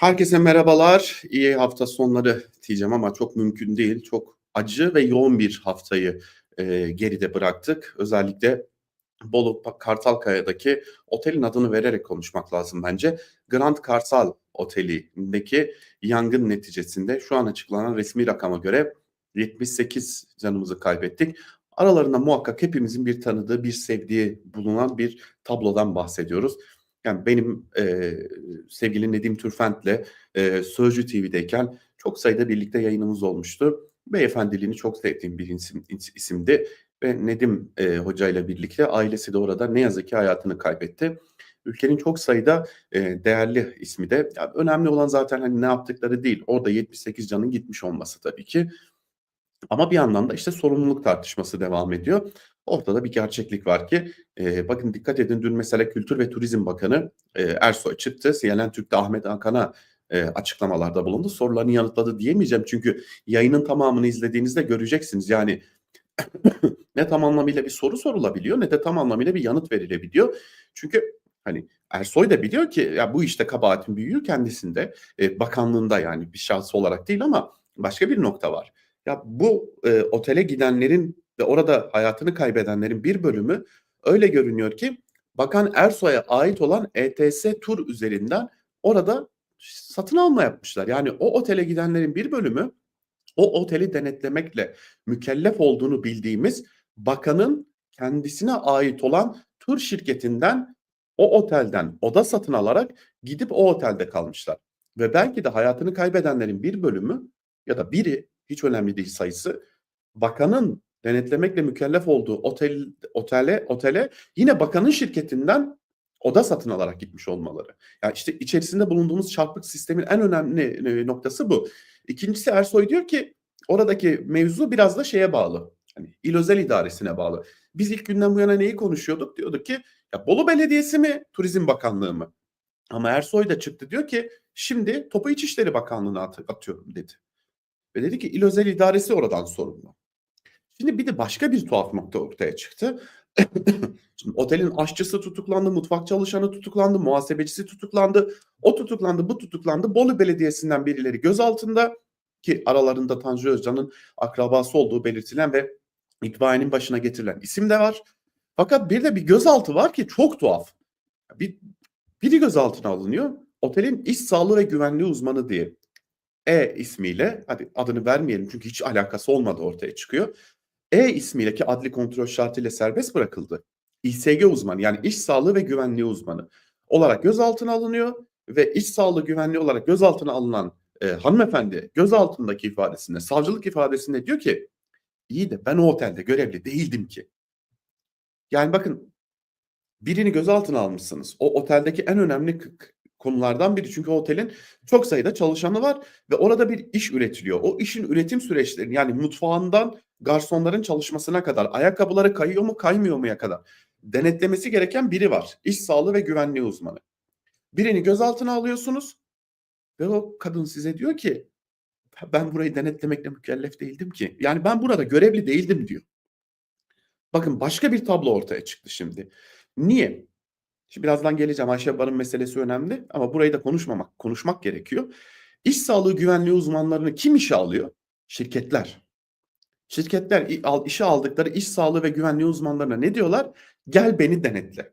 Herkese merhabalar. İyi hafta sonları diyeceğim ama çok mümkün değil. Çok acı ve yoğun bir haftayı e, geride bıraktık. Özellikle Bolu Kartalkaya'daki otelin adını vererek konuşmak lazım bence. Grand Kartal Oteli'ndeki yangın neticesinde şu an açıklanan resmi rakama göre 78 canımızı kaybettik. Aralarında muhakkak hepimizin bir tanıdığı, bir sevdiği bulunan bir tablodan bahsediyoruz. Yani benim e, sevgili Nedim Türfent'le e, Sözcü TV'deyken çok sayıda birlikte yayınımız olmuştu. Beyefendiliğini çok sevdiğim bir isim, isimdi ve Nedim e, Hoca ile birlikte ailesi de orada ne yazık ki hayatını kaybetti. Ülkenin çok sayıda e, değerli ismi de yani önemli olan zaten hani ne yaptıkları değil. Orada 78 canın gitmiş olması tabii ki. Ama bir yandan da işte sorumluluk tartışması devam ediyor. Ortada bir gerçeklik var ki e, bakın dikkat edin dün mesela Kültür ve Turizm Bakanı e, Ersoy çıktı. CNN Türk'te Ahmet Hakan'a e, açıklamalarda bulundu. Sorularını yanıtladı diyemeyeceğim çünkü yayının tamamını izlediğinizde göreceksiniz. Yani ne tam anlamıyla bir soru sorulabiliyor ne de tam anlamıyla bir yanıt verilebiliyor. Çünkü hani Ersoy da biliyor ki ya bu işte kabahatin büyüğü kendisinde e, bakanlığında yani bir şahsı olarak değil ama başka bir nokta var. Ya bu e, otele gidenlerin ve orada hayatını kaybedenlerin bir bölümü öyle görünüyor ki Bakan Ersoy'a ait olan ETS tur üzerinden orada satın alma yapmışlar. Yani o otele gidenlerin bir bölümü o oteli denetlemekle mükellef olduğunu bildiğimiz bakanın kendisine ait olan tur şirketinden o otelden oda satın alarak gidip o otelde kalmışlar. Ve belki de hayatını kaybedenlerin bir bölümü ya da biri hiç önemli değil sayısı bakanın denetlemekle mükellef olduğu otel otele otele yine bakanın şirketinden oda satın alarak gitmiş olmaları. Yani işte içerisinde bulunduğumuz çarpık sistemin en önemli e, noktası bu. İkincisi Ersoy diyor ki oradaki mevzu biraz da şeye bağlı. Hani il özel idaresine bağlı. Biz ilk günden bu yana neyi konuşuyorduk? Diyorduk ki ya Bolu Belediyesi mi, Turizm Bakanlığı mı? Ama Ersoy da çıktı diyor ki şimdi topu İçişleri Bakanlığı'na at atıyorum dedi. Ve dedi ki il özel idaresi oradan sorumlu. Şimdi bir de başka bir tuhaf nokta ortaya çıktı. Şimdi otelin aşçısı tutuklandı, mutfak çalışanı tutuklandı, muhasebecisi tutuklandı. O tutuklandı, bu tutuklandı. Bolu Belediyesi'nden birileri gözaltında ki aralarında Tanju Özcan'ın akrabası olduğu belirtilen ve itfaiyenin başına getirilen isim de var. Fakat bir de bir gözaltı var ki çok tuhaf. Bir, biri gözaltına alınıyor. Otelin iş sağlığı ve güvenliği uzmanı diye E ismiyle hadi adını vermeyelim çünkü hiç alakası olmadı ortaya çıkıyor. E ismiyle ki adli kontrol şartıyla serbest bırakıldı. İSG uzmanı yani iş sağlığı ve güvenliği uzmanı olarak gözaltına alınıyor ve iş sağlığı güvenliği olarak gözaltına alınan e, hanımefendi gözaltındaki ifadesinde, savcılık ifadesinde diyor ki iyi de ben o otelde görevli değildim ki. Yani bakın birini gözaltına almışsınız. O oteldeki en önemli konulardan biri. Çünkü otelin çok sayıda çalışanı var ve orada bir iş üretiliyor. O işin üretim süreçlerini yani mutfağından garsonların çalışmasına kadar, ayakkabıları kayıyor mu kaymıyor muya kadar denetlemesi gereken biri var. İş sağlığı ve güvenliği uzmanı. Birini gözaltına alıyorsunuz ve o kadın size diyor ki ben burayı denetlemekle mükellef değildim ki. Yani ben burada görevli değildim diyor. Bakın başka bir tablo ortaya çıktı şimdi. Niye? Şimdi birazdan geleceğim. Ayşe Barın meselesi önemli ama burayı da konuşmamak, konuşmak gerekiyor. İş sağlığı güvenliği uzmanlarını kim işe alıyor? Şirketler. Şirketler işe aldıkları iş sağlığı ve güvenliği uzmanlarına ne diyorlar? Gel beni denetle.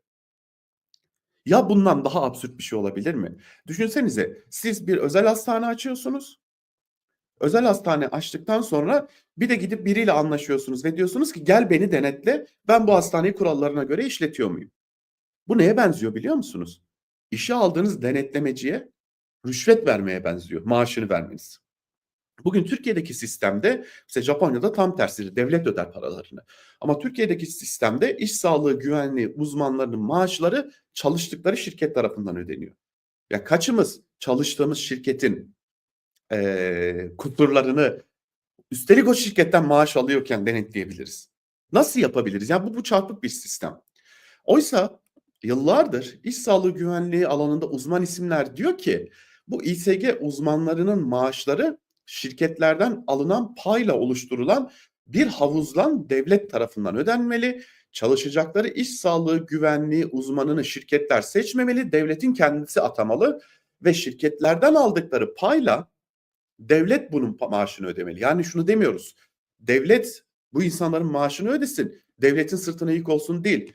Ya bundan daha absürt bir şey olabilir mi? Düşünsenize siz bir özel hastane açıyorsunuz. Özel hastane açtıktan sonra bir de gidip biriyle anlaşıyorsunuz ve diyorsunuz ki gel beni denetle ben bu hastaneyi kurallarına göre işletiyor muyum? Bu neye benziyor biliyor musunuz? İşe aldığınız denetlemeciye rüşvet vermeye benziyor. Maaşını vermeniz. Bugün Türkiye'deki sistemde mesela Japonya'da tam tersi devlet öder paralarını. Ama Türkiye'deki sistemde iş sağlığı güvenliği uzmanlarının maaşları çalıştıkları şirket tarafından ödeniyor. Ya kaçımız çalıştığımız şirketin e, kusurlarını üstelik o şirketten maaş alıyorken denetleyebiliriz? Nasıl yapabiliriz? Ya bu, bu çarpık bir sistem. Oysa yıllardır iş sağlığı güvenliği alanında uzman isimler diyor ki bu İSG uzmanlarının maaşları şirketlerden alınan payla oluşturulan bir havuzdan devlet tarafından ödenmeli. Çalışacakları iş sağlığı güvenliği uzmanını şirketler seçmemeli, devletin kendisi atamalı ve şirketlerden aldıkları payla devlet bunun maaşını ödemeli. Yani şunu demiyoruz. Devlet bu insanların maaşını ödesin. Devletin sırtına yük olsun değil.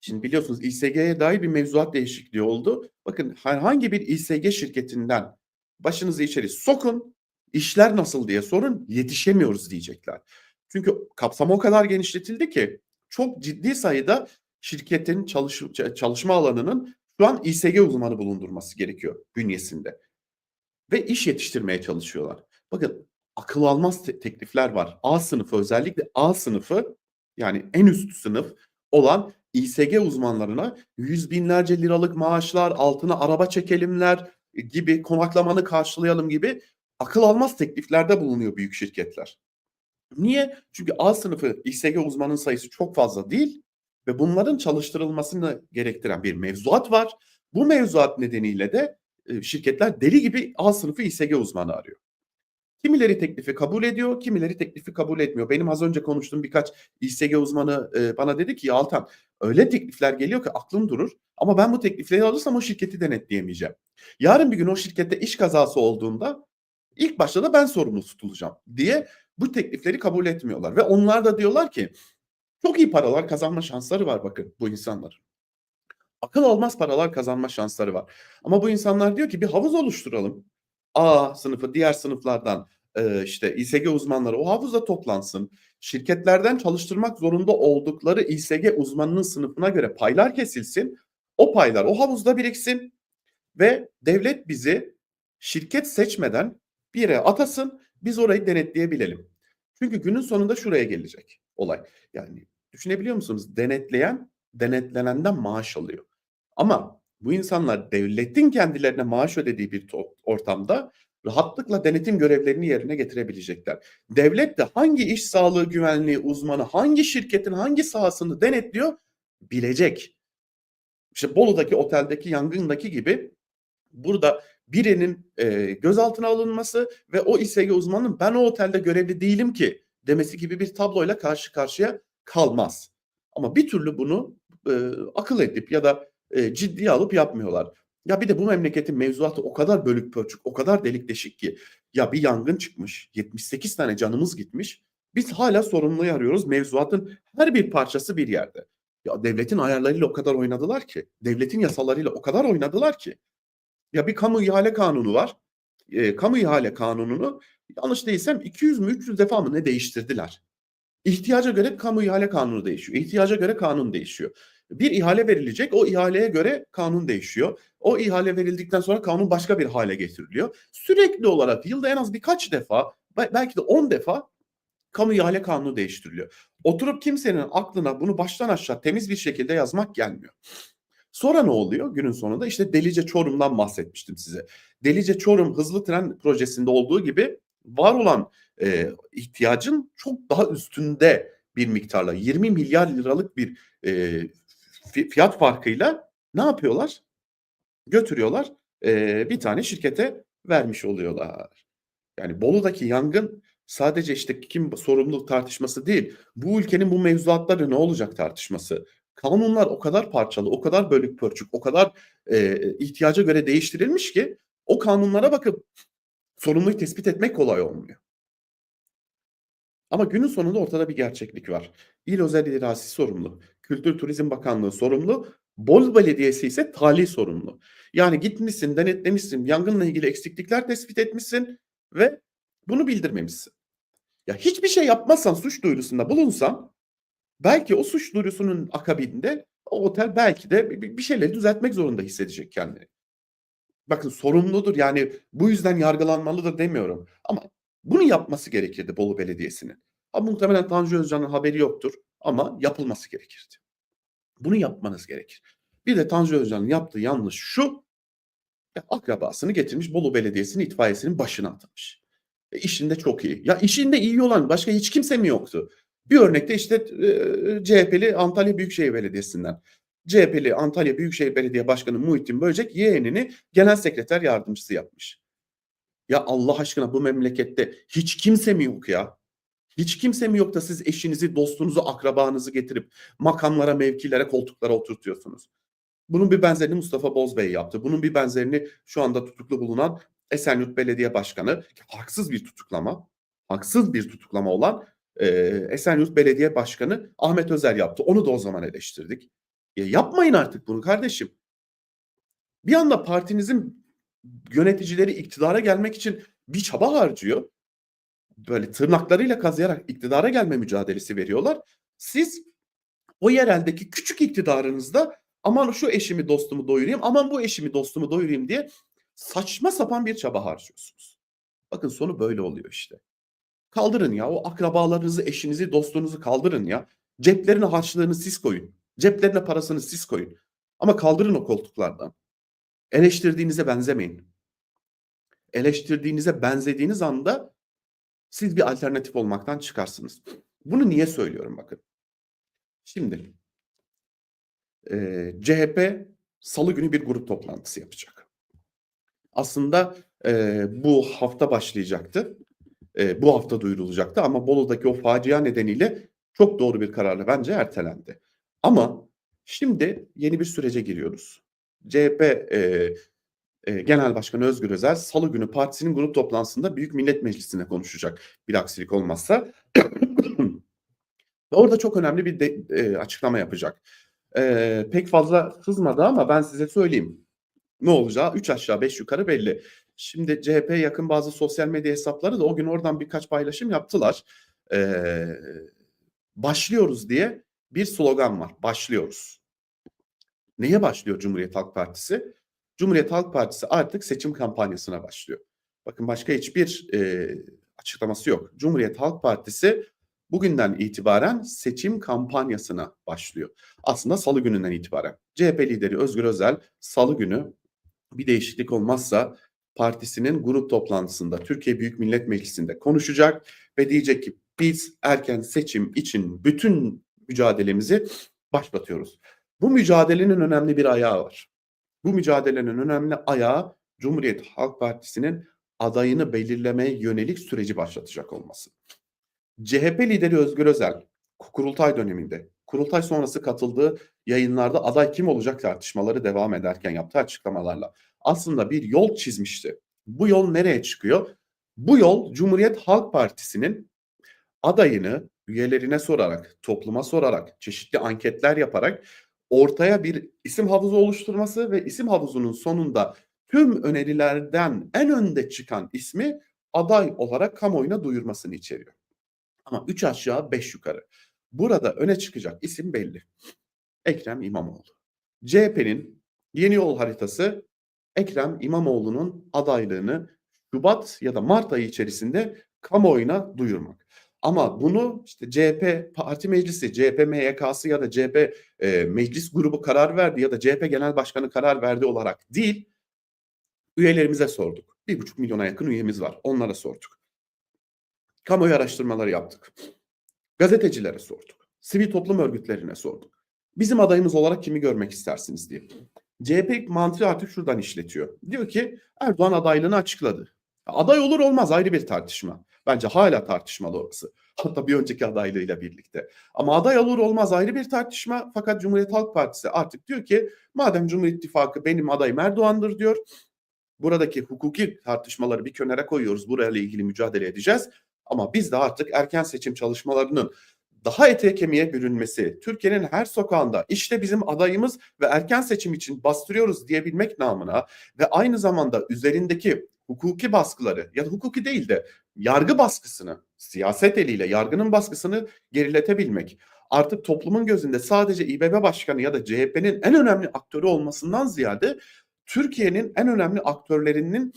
Şimdi biliyorsunuz İSG'ye dair bir mevzuat değişikliği oldu. Bakın herhangi bir İSG şirketinden başınızı içeri sokun, işler nasıl diye sorun, yetişemiyoruz diyecekler. Çünkü kapsam o kadar genişletildi ki çok ciddi sayıda şirketin çalış, çalışma alanının şu an İSG uzmanı bulundurması gerekiyor bünyesinde. Ve iş yetiştirmeye çalışıyorlar. Bakın akıl almaz te- teklifler var. A sınıfı özellikle A sınıfı yani en üst sınıf olan İSG uzmanlarına yüz binlerce liralık maaşlar, altına araba çekelimler gibi, konaklamanı karşılayalım gibi akıl almaz tekliflerde bulunuyor büyük şirketler. Niye? Çünkü A sınıfı İSG uzmanın sayısı çok fazla değil ve bunların çalıştırılmasını gerektiren bir mevzuat var. Bu mevzuat nedeniyle de e, şirketler deli gibi A sınıfı İSG uzmanı arıyor. Kimileri teklifi kabul ediyor, kimileri teklifi kabul etmiyor. Benim az önce konuştuğum birkaç İSG uzmanı e, bana dedi ki Altan öyle teklifler geliyor ki aklım durur ama ben bu teklifleri alırsam o şirketi denetleyemeyeceğim. Yarın bir gün o şirkette iş kazası olduğunda ilk başta da ben sorumlu tutulacağım diye bu teklifleri kabul etmiyorlar. Ve onlar da diyorlar ki çok iyi paralar kazanma şansları var bakın bu insanların. Akıl almaz paralar kazanma şansları var. Ama bu insanlar diyor ki bir havuz oluşturalım. A sınıfı diğer sınıflardan e, işte İSG uzmanları o havuzda toplansın. Şirketlerden çalıştırmak zorunda oldukları İSG uzmanının sınıfına göre paylar kesilsin. O paylar o havuzda biriksin ve devlet bizi şirket seçmeden bir yere atasın biz orayı denetleyebilelim. Çünkü günün sonunda şuraya gelecek olay. Yani düşünebiliyor musunuz? Denetleyen denetlenenden maaş alıyor. Ama bu insanlar devletin kendilerine maaş ödediği bir ortamda rahatlıkla denetim görevlerini yerine getirebilecekler. Devlet de hangi iş sağlığı güvenliği uzmanı, hangi şirketin hangi sahasını denetliyor bilecek. İşte Bolu'daki oteldeki yangındaki gibi burada birinin e, gözaltına alınması ve o İSG uzmanının ben o otelde görevli değilim ki demesi gibi bir tabloyla karşı karşıya kalmaz. Ama bir türlü bunu e, akıl edip ya da e, ciddiye alıp yapmıyorlar. Ya bir de bu memleketin mevzuatı o kadar bölük pörçük, o kadar delik deşik ki ya bir yangın çıkmış, 78 tane canımız gitmiş. Biz hala sorumluyu arıyoruz. Mevzuatın her bir parçası bir yerde. Ya devletin ayarlarıyla o kadar oynadılar ki, devletin yasalarıyla o kadar oynadılar ki. Ya bir kamu ihale kanunu var. E, kamu ihale kanununu yanlış değilsem 200 mü 300 defa mı ne değiştirdiler. İhtiyaca göre kamu ihale kanunu değişiyor. İhtiyaca göre kanun değişiyor. Bir ihale verilecek, o ihaleye göre kanun değişiyor. O ihale verildikten sonra kanun başka bir hale getiriliyor. Sürekli olarak yılda en az birkaç defa, be- belki de 10 defa kamu ihale kanunu değiştiriliyor. Oturup kimsenin aklına bunu baştan aşağı temiz bir şekilde yazmak gelmiyor. Sonra ne oluyor günün sonunda? İşte Delice Çorum'dan bahsetmiştim size. Delice Çorum hızlı tren projesinde olduğu gibi var olan e, ihtiyacın çok daha üstünde bir miktarla 20 milyar liralık bir e, fiyat farkıyla ne yapıyorlar? Götürüyorlar e, bir tane şirkete vermiş oluyorlar. Yani Bolu'daki yangın sadece işte kim sorumluluk tartışması değil. Bu ülkenin bu mevzuatları ne olacak tartışması. Kanunlar o kadar parçalı, o kadar bölük pörçük, o kadar e, ihtiyaca göre değiştirilmiş ki o kanunlara bakıp sorumluluğu tespit etmek kolay olmuyor. Ama günün sonunda ortada bir gerçeklik var. İl Özel İdaresi sorumlu. Kültür Turizm Bakanlığı sorumlu. Bolu Belediyesi ise tali sorumlu. Yani gitmişsin, denetlemişsin, yangınla ilgili eksiklikler tespit etmişsin ve bunu bildirmemişsin. Ya hiçbir şey yapmazsan, suç duyurusunda bulunsan belki o suç duyurusunun akabinde o otel belki de bir şeyleri düzeltmek zorunda hissedecek kendini. Bakın sorumludur yani bu yüzden yargılanmalıdır demiyorum. Ama bunu yapması gerekirdi Bolu Belediyesi'nin. Ha, muhtemelen Tanju Özcan'ın haberi yoktur ama yapılması gerekirdi. Bunu yapmanız gerekir. Bir de Tanju Özcan'ın yaptığı yanlış şu. ya akrabasını getirmiş Bolu Belediyesi'nin itfaiyesinin başına atamış. E, işinde çok iyi. Ya işinde iyi olan başka hiç kimse mi yoktu? Bir örnekte işte e, CHP'li Antalya Büyükşehir Belediyesi'nden. CHP'li Antalya Büyükşehir Belediye Başkanı Muhittin Böcek yeğenini genel sekreter yardımcısı yapmış. Ya Allah aşkına bu memlekette hiç kimse mi yok ya? Hiç kimse mi yok da siz eşinizi, dostunuzu, akrabanızı getirip makamlara, mevkilere, koltuklara oturtuyorsunuz? Bunun bir benzerini Mustafa Bozbey yaptı. Bunun bir benzerini şu anda tutuklu bulunan Esenyurt Belediye Başkanı haksız bir tutuklama, haksız bir tutuklama olan e, Esenyurt Belediye Başkanı Ahmet Özer yaptı. Onu da o zaman eleştirdik. Ya yapmayın artık bunu kardeşim. Bir anda partinizin yöneticileri iktidara gelmek için bir çaba harcıyor. Böyle tırnaklarıyla kazıyarak iktidara gelme mücadelesi veriyorlar. Siz o yereldeki küçük iktidarınızda aman şu eşimi dostumu doyurayım, aman bu eşimi dostumu doyurayım diye saçma sapan bir çaba harcıyorsunuz. Bakın sonu böyle oluyor işte. Kaldırın ya o akrabalarınızı, eşinizi, dostunuzu kaldırın ya. Ceplerine harçlığını siz koyun. Ceplerine parasını siz koyun. Ama kaldırın o koltuklardan. Eleştirdiğinize benzemeyin. Eleştirdiğinize benzediğiniz anda siz bir alternatif olmaktan çıkarsınız. Bunu niye söylüyorum bakın. Şimdi e, CHP salı günü bir grup toplantısı yapacak. Aslında e, bu hafta başlayacaktı. E, bu hafta duyurulacaktı ama Bolu'daki o facia nedeniyle çok doğru bir kararla bence ertelendi. Ama şimdi yeni bir sürece giriyoruz. CHP e, e, Genel Başkanı Özgür Özel salı günü partisinin grup toplantısında Büyük Millet Meclisi'ne konuşacak bir aksilik olmazsa. Orada çok önemli bir de, e, açıklama yapacak. E, pek fazla hızmadı ama ben size söyleyeyim. Ne olacağı 3 aşağı 5 yukarı belli. Şimdi CHP'ye yakın bazı sosyal medya hesapları da o gün oradan birkaç paylaşım yaptılar. E, başlıyoruz diye bir slogan var. Başlıyoruz. Neye başlıyor Cumhuriyet Halk Partisi? Cumhuriyet Halk Partisi artık seçim kampanyasına başlıyor. Bakın başka hiçbir e, açıklaması yok. Cumhuriyet Halk Partisi bugünden itibaren seçim kampanyasına başlıyor. Aslında salı gününden itibaren. CHP lideri Özgür Özel salı günü bir değişiklik olmazsa partisinin grup toplantısında Türkiye Büyük Millet Meclisi'nde konuşacak ve diyecek ki biz erken seçim için bütün mücadelemizi başlatıyoruz. Bu mücadelenin önemli bir ayağı var. Bu mücadelenin önemli ayağı Cumhuriyet Halk Partisi'nin adayını belirlemeye yönelik süreci başlatacak olması. CHP lideri Özgür Özel kurultay döneminde kurultay sonrası katıldığı yayınlarda aday kim olacak tartışmaları devam ederken yaptığı açıklamalarla aslında bir yol çizmişti. Bu yol nereye çıkıyor? Bu yol Cumhuriyet Halk Partisi'nin adayını üyelerine sorarak, topluma sorarak, çeşitli anketler yaparak ortaya bir isim havuzu oluşturması ve isim havuzunun sonunda tüm önerilerden en önde çıkan ismi aday olarak kamuoyuna duyurmasını içeriyor. Ama 3 aşağı 5 yukarı. Burada öne çıkacak isim belli. Ekrem İmamoğlu. CHP'nin yeni yol haritası Ekrem İmamoğlu'nun adaylığını Şubat ya da Mart ayı içerisinde kamuoyuna duyurmak. Ama bunu işte CHP parti meclisi, CHP MYK'sı ya da CHP e, meclis grubu karar verdi ya da CHP genel başkanı karar verdi olarak değil, üyelerimize sorduk. Bir buçuk milyona yakın üyemiz var. Onlara sorduk. Kamuoyu araştırmaları yaptık. Gazetecilere sorduk. Sivil toplum örgütlerine sorduk. Bizim adayımız olarak kimi görmek istersiniz diye. CHP mantığı artık şuradan işletiyor. Diyor ki Erdoğan adaylığını açıkladı. Aday olur olmaz ayrı bir tartışma. Bence hala tartışmalı orası. Hatta bir önceki adaylığıyla birlikte. Ama aday olur olmaz ayrı bir tartışma. Fakat Cumhuriyet Halk Partisi artık diyor ki madem Cumhur İttifakı benim adayım Erdoğan'dır diyor. Buradaki hukuki tartışmaları bir kenara koyuyoruz. Burayla ilgili mücadele edeceğiz. Ama biz de artık erken seçim çalışmalarının daha ete kemiğe bürünmesi, Türkiye'nin her sokağında işte bizim adayımız ve erken seçim için bastırıyoruz diyebilmek namına ve aynı zamanda üzerindeki hukuki baskıları ya da hukuki değil de yargı baskısını, siyaset eliyle yargının baskısını geriletebilmek. Artık toplumun gözünde sadece İBB Başkanı ya da CHP'nin en önemli aktörü olmasından ziyade Türkiye'nin en önemli aktörlerinin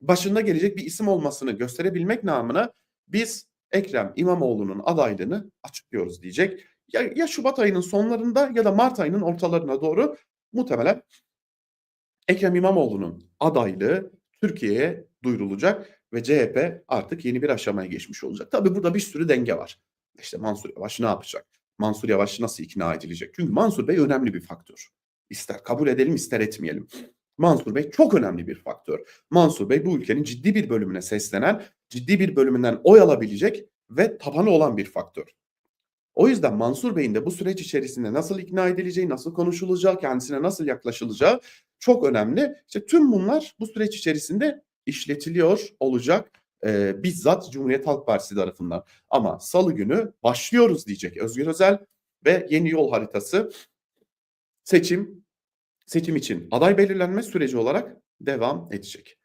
başında gelecek bir isim olmasını gösterebilmek namına biz Ekrem İmamoğlu'nun adaylığını açıklıyoruz diyecek. Ya, ya Şubat ayının sonlarında ya da Mart ayının ortalarına doğru muhtemelen Ekrem İmamoğlu'nun adaylığı Türkiye'ye duyurulacak ve CHP artık yeni bir aşamaya geçmiş olacak. Tabii burada bir sürü denge var. İşte Mansur Yavaş ne yapacak? Mansur Yavaş nasıl ikna edilecek? Çünkü Mansur Bey önemli bir faktör. İster kabul edelim ister etmeyelim. Mansur Bey çok önemli bir faktör. Mansur Bey bu ülkenin ciddi bir bölümüne seslenen, ciddi bir bölümünden oy alabilecek ve tabanı olan bir faktör. O yüzden Mansur Bey'in de bu süreç içerisinde nasıl ikna edileceği, nasıl konuşulacağı, kendisine nasıl yaklaşılacağı çok önemli. İşte tüm bunlar bu süreç içerisinde işletiliyor olacak e, bizzat Cumhuriyet Halk Partisi tarafından. Ama salı günü başlıyoruz diyecek Özgür Özel ve yeni yol haritası seçim seçim için aday belirlenme süreci olarak devam edecek.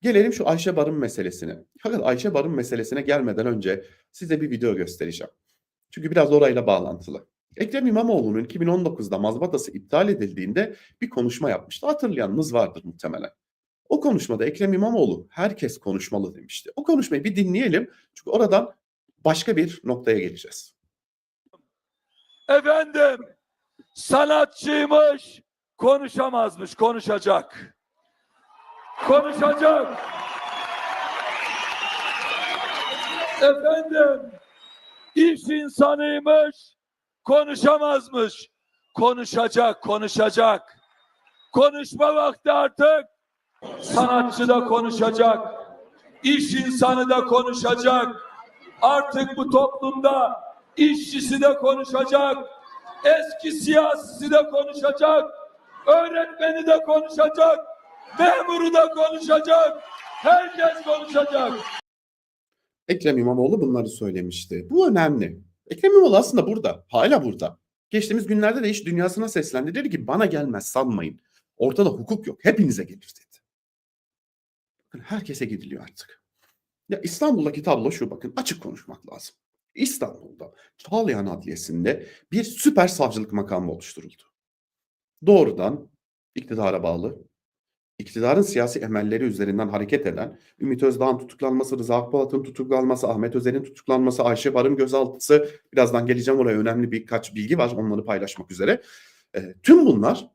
Gelelim şu Ayşe Barın meselesine. Fakat Ayşe Barın meselesine gelmeden önce size bir video göstereceğim. Çünkü biraz orayla bağlantılı. Ekrem İmamoğlu'nun 2019'da mazbatası iptal edildiğinde bir konuşma yapmıştı. Hatırlayanınız vardır muhtemelen. O konuşmada Ekrem İmamoğlu herkes konuşmalı demişti. O konuşmayı bir dinleyelim. Çünkü oradan başka bir noktaya geleceğiz. Efendim sanatçıymış konuşamazmış konuşacak. Konuşacak. Efendim iş insanıymış konuşamazmış. Konuşacak konuşacak. Konuşma vakti artık. Sanatçı da konuşacak. İş insanı da konuşacak. Artık bu toplumda işçisi de konuşacak. Eski siyasisi de konuşacak. Öğretmeni de konuşacak. Memuru da konuşacak. Herkes konuşacak. Ekrem İmamoğlu bunları söylemişti. Bu önemli. Ekrem İmamoğlu aslında burada. Hala burada. Geçtiğimiz günlerde de iş dünyasına seslendi. Dedi ki bana gelmez sanmayın. Ortada hukuk yok. Hepinize gelir dedi. Bakın herkese gidiliyor artık. Ya İstanbul'daki tablo şu bakın açık konuşmak lazım. İstanbul'da Çağlayan Adliyesi'nde bir süper savcılık makamı oluşturuldu. Doğrudan iktidara bağlı, iktidarın siyasi emelleri üzerinden hareket eden Ümit Özdağ'ın tutuklanması, Rıza Akpolat'ın tutuklanması, Ahmet Özer'in tutuklanması, Ayşe Barın gözaltısı, birazdan geleceğim oraya önemli birkaç bilgi var onları paylaşmak üzere. E, tüm bunlar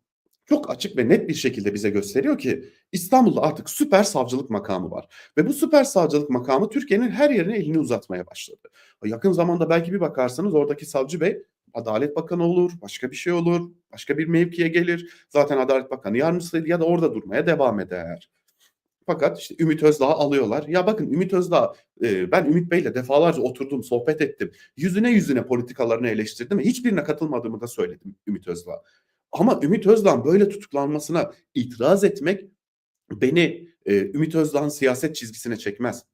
çok açık ve net bir şekilde bize gösteriyor ki İstanbul'da artık süper savcılık makamı var. Ve bu süper savcılık makamı Türkiye'nin her yerine elini uzatmaya başladı. Yakın zamanda belki bir bakarsanız oradaki savcı bey Adalet Bakanı olur, başka bir şey olur, başka bir mevkiye gelir. Zaten Adalet Bakanı yardımcısıydı ya da orada durmaya devam eder. Fakat işte Ümit Özdağ'ı alıyorlar. Ya bakın Ümit Özdağ, e, ben Ümit Bey'le defalarca oturdum, sohbet ettim. Yüzüne yüzüne politikalarını eleştirdim hiçbirine katılmadığımı da söyledim Ümit Özdağ. Ama Ümit Özdağ'ın böyle tutuklanmasına itiraz etmek beni e, Ümit Özdağ'ın siyaset çizgisine çekmez.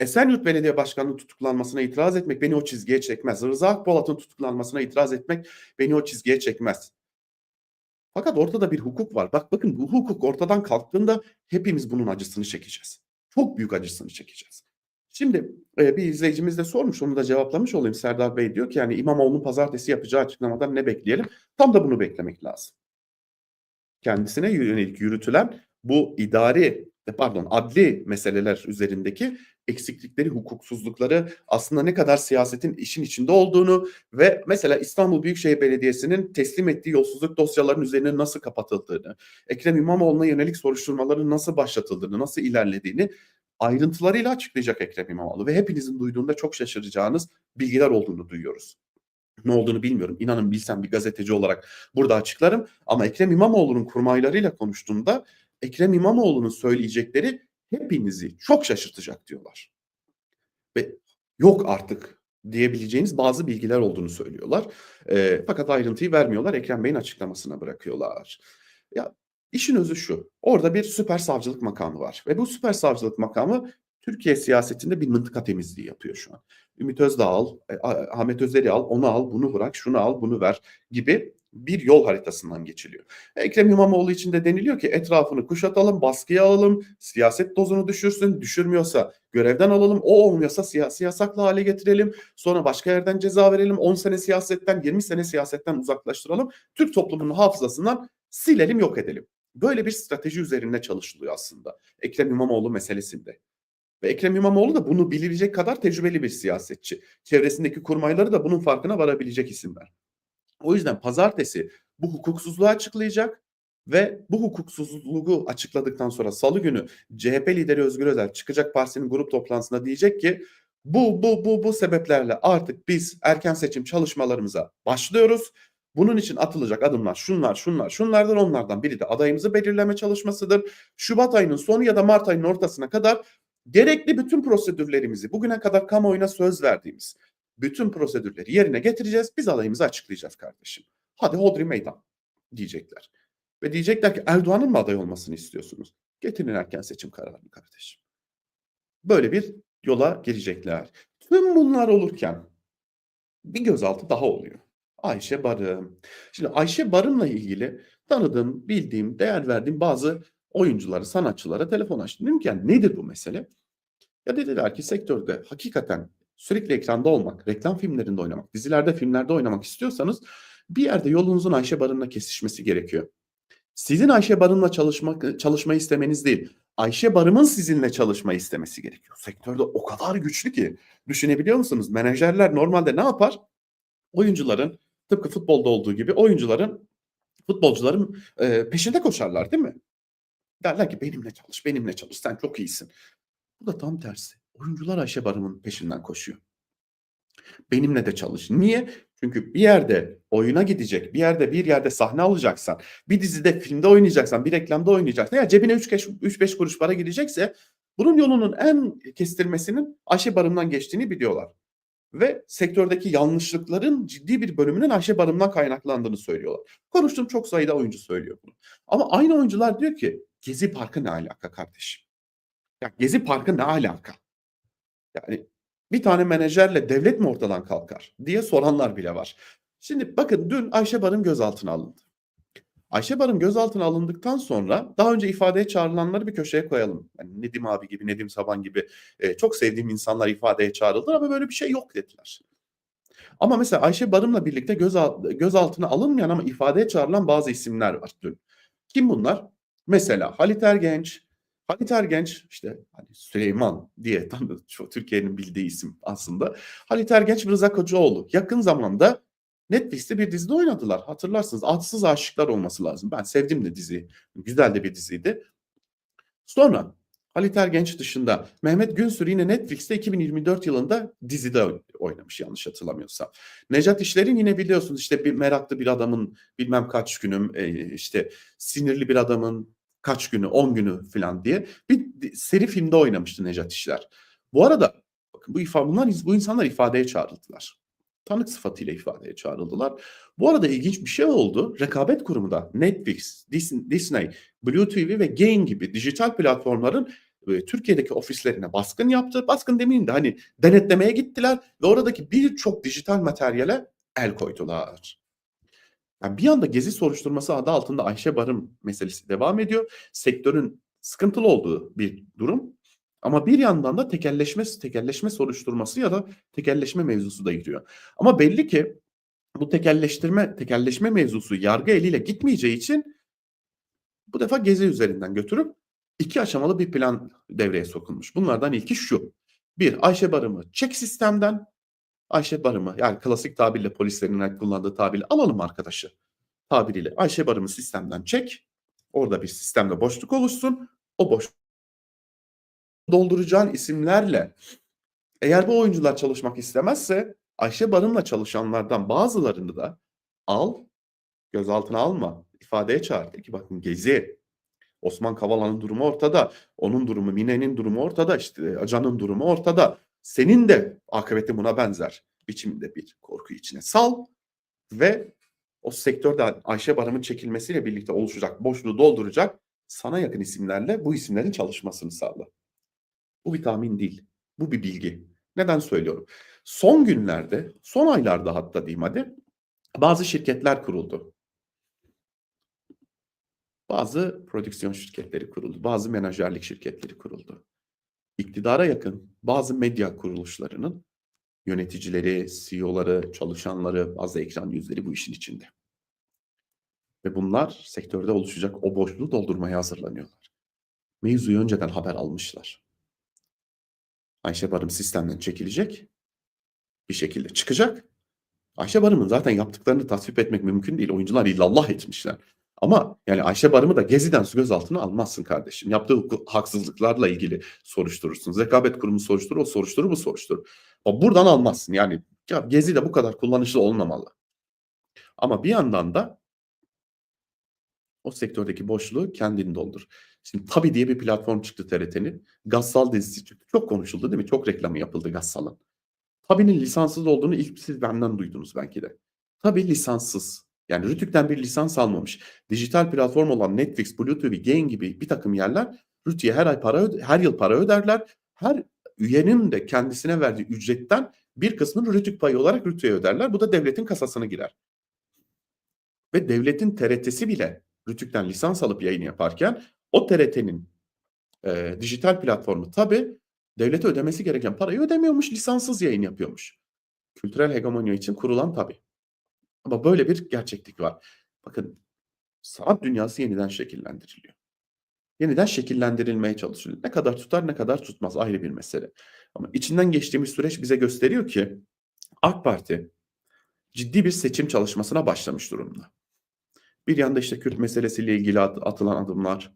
Esenyurt Belediye Başkanı'nın tutuklanmasına itiraz etmek beni o çizgiye çekmez. Rıza Akpolat'ın tutuklanmasına itiraz etmek beni o çizgiye çekmez. Fakat ortada bir hukuk var. Bak bakın bu hukuk ortadan kalktığında hepimiz bunun acısını çekeceğiz. Çok büyük acısını çekeceğiz. Şimdi e, bir izleyicimiz de sormuş onu da cevaplamış olayım. Serdar Bey diyor ki yani İmamoğlu'nun pazartesi yapacağı açıklamadan ne bekleyelim? Tam da bunu beklemek lazım. Kendisine yönelik yürütülen bu idari pardon adli meseleler üzerindeki eksiklikleri, hukuksuzlukları aslında ne kadar siyasetin işin içinde olduğunu ve mesela İstanbul Büyükşehir Belediyesi'nin teslim ettiği yolsuzluk dosyalarının üzerine nasıl kapatıldığını, Ekrem İmamoğlu'na yönelik soruşturmaların nasıl başlatıldığını, nasıl ilerlediğini ayrıntılarıyla açıklayacak Ekrem İmamoğlu ve hepinizin duyduğunda çok şaşıracağınız bilgiler olduğunu duyuyoruz. Ne olduğunu bilmiyorum. İnanın bilsem bir gazeteci olarak burada açıklarım. Ama Ekrem İmamoğlu'nun kurmaylarıyla konuştuğumda Ekrem İmamoğlu'nun söyleyecekleri hepinizi çok şaşırtacak diyorlar. Ve yok artık diyebileceğiniz bazı bilgiler olduğunu söylüyorlar. E, fakat ayrıntıyı vermiyorlar. Ekrem Bey'in açıklamasına bırakıyorlar. Ya işin özü şu. Orada bir süper savcılık makamı var. Ve bu süper savcılık makamı Türkiye siyasetinde bir mıntıka temizliği yapıyor şu an. Ümit Özdağ al, e, Ahmet Özer'i al, onu al, bunu bırak, şunu al, bunu ver gibi bir yol haritasından geçiliyor. Ekrem İmamoğlu için de deniliyor ki etrafını kuşatalım, baskıya alalım, siyaset dozunu düşürsün, düşürmüyorsa görevden alalım, o olmuyorsa siyasi yasaklı hale getirelim, sonra başka yerden ceza verelim, 10 sene siyasetten, 20 sene siyasetten uzaklaştıralım, Türk toplumunun hafızasından silelim, yok edelim. Böyle bir strateji üzerinde çalışılıyor aslında Ekrem İmamoğlu meselesinde. Ve Ekrem İmamoğlu da bunu bilebilecek kadar tecrübeli bir siyasetçi. Çevresindeki kurmayları da bunun farkına varabilecek isimler. O yüzden pazartesi bu hukuksuzluğu açıklayacak ve bu hukuksuzluğu açıkladıktan sonra salı günü CHP lideri Özgür Özel çıkacak partinin grup toplantısında diyecek ki bu bu bu bu sebeplerle artık biz erken seçim çalışmalarımıza başlıyoruz. Bunun için atılacak adımlar şunlar şunlar şunlardan onlardan biri de adayımızı belirleme çalışmasıdır. Şubat ayının sonu ya da Mart ayının ortasına kadar gerekli bütün prosedürlerimizi bugüne kadar kamuoyuna söz verdiğimiz Bütün prosedürleri yerine getireceğiz. Biz adayımızı açıklayacağız kardeşim. Hadi hodri meydan diyecekler. Ve diyecekler ki Erdoğan'ın mı aday olmasını istiyorsunuz? Getirin erken seçim kararını kardeşim. Böyle bir yola girecekler. Tüm bunlar olurken bir gözaltı daha oluyor. Ayşe Barım. Şimdi Ayşe Barım'la ilgili tanıdığım, bildiğim, değer verdiğim bazı oyunculara, sanatçılara telefon açtım. Dedim ki yani nedir bu mesele? Ya dediler ki sektörde hakikaten sürekli ekranda olmak, reklam filmlerinde oynamak, dizilerde, filmlerde oynamak istiyorsanız bir yerde yolunuzun Ayşe Barım'la kesişmesi gerekiyor. Sizin Ayşe Barım'la çalışmak, çalışmayı istemeniz değil, Ayşe Barım'ın sizinle çalışmayı istemesi gerekiyor. Sektörde o kadar güçlü ki düşünebiliyor musunuz? Menajerler normalde ne yapar? Oyuncuların tıpkı futbolda olduğu gibi oyuncuların futbolcuların e, peşinde koşarlar değil mi? Derler ki benimle çalış, benimle çalış, sen çok iyisin. Bu da tam tersi. Oyuncular Ayşe Barım'ın peşinden koşuyor. Benimle de çalış. Niye? Çünkü bir yerde oyuna gidecek, bir yerde bir yerde sahne alacaksan, bir dizide, filmde oynayacaksan, bir reklamda oynayacaksan ya cebine 3-5 kuruş para girecekse bunun yolunun en kestirmesinin Ayşe Barım'dan geçtiğini biliyorlar. Ve sektördeki yanlışlıkların ciddi bir bölümünün Ayşe Barım'dan kaynaklandığını söylüyorlar. Konuştuğum çok sayıda oyuncu söylüyor bunu. Ama aynı oyuncular diyor ki Gezi Parkı ne alaka kardeşim? Ya Gezi Parkı ne alaka? Yani bir tane menajerle devlet mi ortadan kalkar diye soranlar bile var. Şimdi bakın dün Ayşe Barım gözaltına alındı. Ayşe Barım gözaltına alındıktan sonra daha önce ifadeye çağrılanları bir köşeye koyalım. Yani Nedim abi gibi, Nedim Saban gibi e, çok sevdiğim insanlar ifadeye çağrıldı ama böyle bir şey yok dediler. Ama mesela Ayşe Barım'la birlikte gözal, gözaltına alınmayan ama ifadeye çağrılan bazı isimler var dün. Kim bunlar? Mesela Halit Ergenç, Halit Ergenç işte hani Süleyman diye tanı çok Türkiye'nin bildiği isim aslında. Halit Ergenç Rıza Kocaoğlu yakın zamanda Netflix'te bir dizide oynadılar. Hatırlarsınız Adsız Aşıklar olması lazım. Ben sevdim de diziyi. Güzel de bir diziydi. Sonra Halit Ergenç dışında Mehmet Günsür yine Netflix'te 2024 yılında dizide oynamış yanlış hatırlamıyorsam. Necat İşler'in yine biliyorsunuz işte bir meraklı bir adamın bilmem kaç günüm e, işte sinirli bir adamın kaç günü 10 günü falan diye bir seri filmde oynamıştı Necat İşler. Bu arada bakın bu ifade bunlar bu insanlar ifadeye çağrıldılar. Tanık sıfatıyla ifadeye çağrıldılar. Bu arada ilginç bir şey oldu. Rekabet kurumu da Netflix, Disney, Blue TV ve Gain gibi dijital platformların e, Türkiye'deki ofislerine baskın yaptı. Baskın demeyeyim de hani denetlemeye gittiler ve oradaki birçok dijital materyale el koydular. Yani bir anda gezi soruşturması adı altında Ayşe Barım meselesi devam ediyor. Sektörün sıkıntılı olduğu bir durum. Ama bir yandan da tekelleşme tekelleşme soruşturması ya da tekelleşme mevzusu da giriyor. Ama belli ki bu tekelleştirme tekelleşme mevzusu yargı eliyle gitmeyeceği için bu defa gezi üzerinden götürüp iki aşamalı bir plan devreye sokulmuş. Bunlardan ilki şu. Bir, Ayşe Barım'ı çek sistemden. Ayşe Barım'ı yani klasik tabirle polislerin kullandığı tabirle alalım arkadaşı. Tabiriyle Ayşe Barım'ı sistemden çek. Orada bir sistemde boşluk oluşsun. O boş dolduracağın isimlerle eğer bu oyuncular çalışmak istemezse Ayşe Barım'la çalışanlardan bazılarını da al, gözaltına alma, ifadeye çağır. De ki bakın Gezi, Osman Kavala'nın durumu ortada, onun durumu, Mine'nin durumu ortada, işte Acan'ın durumu ortada. Senin de akıbeti buna benzer biçimde bir korku içine sal ve o sektörde Ayşe Barım'ın çekilmesiyle birlikte oluşacak boşluğu dolduracak sana yakın isimlerle bu isimlerin çalışmasını sağla. Bu bir tahmin değil. Bu bir bilgi. Neden söylüyorum? Son günlerde, son aylarda hatta diyeyim hadi, bazı şirketler kuruldu. Bazı prodüksiyon şirketleri kuruldu. Bazı menajerlik şirketleri kuruldu. İktidara yakın bazı medya kuruluşlarının yöneticileri, CEO'ları, çalışanları, bazı ekran yüzleri bu işin içinde. Ve bunlar sektörde oluşacak o boşluğu doldurmaya hazırlanıyorlar. Mevzuyu önceden haber almışlar. Ayşe Barım sistemden çekilecek. Bir şekilde çıkacak. Ayşe Barım'ın zaten yaptıklarını tasvip etmek mümkün değil. Oyuncular illallah etmişler. Ama yani Ayşe Barım'ı da Gezi'den gözaltına almazsın kardeşim. Yaptığı haksızlıklarla ilgili soruşturursun. Rekabet kurumu soruşturur, o soruşturur, bu soruşturur. O buradan almazsın. Yani ya Gezi de bu kadar kullanışlı olmamalı. Ama bir yandan da o sektördeki boşluğu kendin doldur. Şimdi Tabi diye bir platform çıktı TRT'nin. Gassal dizisi çıktı. Çok konuşuldu değil mi? Çok reklamı yapıldı Gassal'ın. Tabi'nin lisanssız olduğunu ilk siz benden duydunuz belki de. Tabi lisanssız. Yani Rütük'ten bir lisans almamış. Dijital platform olan Netflix, Blue TV, Gain gibi bir takım yerler Rütük'e her ay para her yıl para öderler. Her üyenin de kendisine verdiği ücretten bir kısmını Rütük payı olarak Rütük'e öderler. Bu da devletin kasasına girer. Ve devletin TRT'si bile Rütük'ten lisans alıp yayın yaparken o TRT'nin e, dijital platformu tabi devlete ödemesi gereken parayı ödemiyormuş, lisanssız yayın yapıyormuş. Kültürel hegemonya için kurulan tabi. Ama böyle bir gerçeklik var. Bakın sanat dünyası yeniden şekillendiriliyor. Yeniden şekillendirilmeye çalışılıyor. Ne kadar tutar ne kadar tutmaz ayrı bir mesele. Ama içinden geçtiğimiz süreç bize gösteriyor ki AK Parti ciddi bir seçim çalışmasına başlamış durumda. Bir yanda işte Kürt meselesiyle ilgili at- atılan adımlar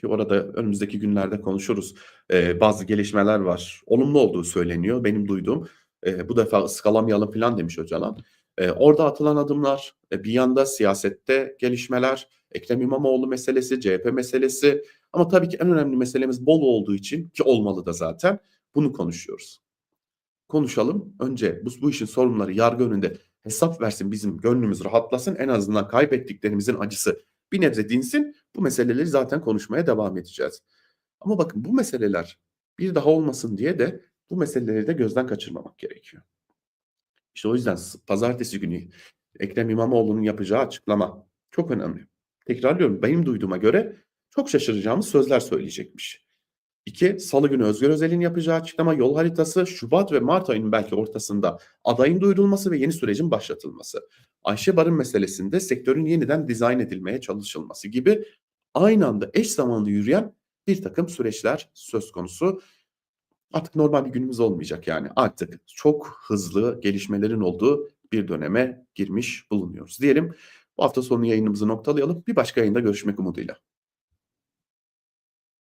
ki orada önümüzdeki günlerde konuşuruz. Ee, bazı gelişmeler var. Olumlu olduğu söyleniyor benim duyduğum. Ee, bu defa ıskalamayalım falan demiş Öcalan. Ee, orada atılan adımlar, e, bir yanda siyasette gelişmeler, Ekrem İmamoğlu meselesi, CHP meselesi ama tabii ki en önemli meselemiz Bolu olduğu için ki olmalı da zaten bunu konuşuyoruz. Konuşalım. Önce bu, bu işin sorunları yargı önünde hesap versin bizim gönlümüz rahatlasın. En azından kaybettiklerimizin acısı bir nebze dinsin. Bu meseleleri zaten konuşmaya devam edeceğiz. Ama bakın bu meseleler bir daha olmasın diye de bu meseleleri de gözden kaçırmamak gerekiyor. İşte o yüzden pazartesi günü Ekrem İmamoğlu'nun yapacağı açıklama çok önemli. Tekrarlıyorum benim duyduğuma göre çok şaşıracağımız sözler söyleyecekmiş. İki, Salı günü Özgür Özel'in yapacağı açıklama yol haritası Şubat ve Mart ayının belki ortasında adayın duyurulması ve yeni sürecin başlatılması. Ayşe Barın meselesinde sektörün yeniden dizayn edilmeye çalışılması gibi aynı anda eş zamanlı yürüyen bir takım süreçler söz konusu. Artık normal bir günümüz olmayacak yani. Artık çok hızlı gelişmelerin olduğu bir döneme girmiş bulunuyoruz diyelim. Bu hafta sonu yayınımızı noktalayalım. Bir başka yayında görüşmek umuduyla.